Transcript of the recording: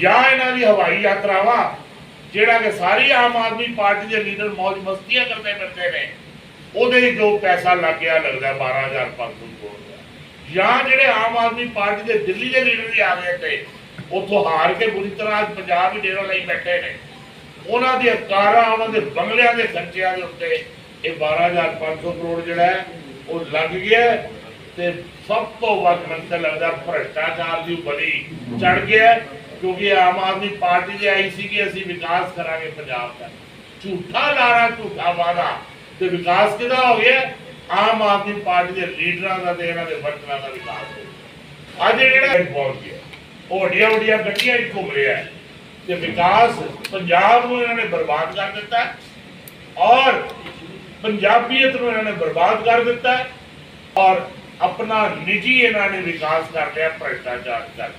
ਜਾਂ ਇਹਨਾਂ ਦੀ ਹਵਾਈ ਯਾਤਰਾਵਾਂ, ਜਿਹੜਾ ਕਿ ਸਾਰੀ ਆਮ ਆਦਮੀ ਪਾਰਟੀ ਦੇ ਲੀਡਰ ਮौज ਮਸਤੀਆਂ ਕਰਦੇ ਫਿਰਦੇ ਨੇ, ਉਹਦੇ ਜੋ ਪੈਸਾ ਲੱਗ ਲੱਗਦਾ 12500 ਕਰੋੜ ਜਾਂ ਜਿਹੜੇ ਆਮ ਆਦਮੀ ਪਾਰਟੀ ਦੇ ਦਿੱਲੀ ਦੇ ਲੀਡਰ ਵੀ ਆ ਗਏ ਤੇ, ਉੱਥੋਂ ਹਾਰ ਕੇ ਬੁਰੀ ਤਰ੍ਹਾਂ ਪੰਜਾਬ ਹੀ ਡੇਰਾ ਲਈ ਬੈਠੇ ਨੇ। ਉਹਨਾਂ ਦੀਆਂ ਕਾਰਾਂ, ਉਹਨਾਂ ਦੇ ਬੰਗਲਿਆਂ ਦੇ ਖਰਚਿਆਂ ਦੇ ਉੱਤੇ ਇਹ 12500 ਕਰੋੜ ਜਿਹੜਾ ਉਹ ਲੱਗ ਗਿਆ ਤੇ ਸਭ ਤੋਂ ਵੱਧ ਮੈਨੂੰ ਲੱਗਦਾ ਭ੍ਰਿਸ਼ਟਾਚਾਰ ਦੀ ਬਲੀ ਚੜ ਗਿਆ ਕਿਉਂਕਿ ਆਮ ਆਦਮੀ ਪਾਰਟੀ ਆਈ ਸੀ ਕਿ ਅਸੀਂ ਵਿਕਾਸ ਕਰਾਂਗੇ ਪੰਜਾਬ ਦਾ। ਝੂਠਾ ਲਾਰਾ ਝੂਠਾ ਵਾਦਾ ਤੇ ਵਿਕਾਸ ਕਿਹਦਾ ਹੋ ਗਿਆ? ਆਮ ਆਦਮੀ ਪਾਰਟੀ ਦੇ ਲੀਡਰਾਂ ਦਾ ਤੇ ਇਹਨਾਂ ਦੇ ਵਰਕਰਾਂ ਦਾ ਵਿਕਾਸ ਹੋ ਅੱਜ ਜਿਹੜਾ ਪਹੁੰਚ ਗਿਆ, ਉਹ ਵੱਡੀਆਂ ਵੱਡੀਆਂ ਗੱਡੀਆਂ 'ਚ ਘੁੰਮ ਰਿਹਾ ਹੈ। ਤੇ ਵਿਕਾਸ ਪੰਜਾਬ ਨੂੰ ਇਹਨਾਂ ਨੇ ਬਰਬਾਦ ਕਰ ਦਿੱਤਾ ਔਰ ਪੰਜਾਬੀਅਤ ਨੂੰ ਇਹਨਾਂ ਨੇ ਬਰਬਾਦ ਕਰ ਦਿੱਤਾ ਔਰ ਆਪਣਾ ਨਿੱਜੀ ਇਹਨਾਂ ਨੇ ਵਿਕਾਸ ਕਰ ਲਿਆ ਭ੍ਰਿਸ਼ਟਾਚਾਰ ਕਰ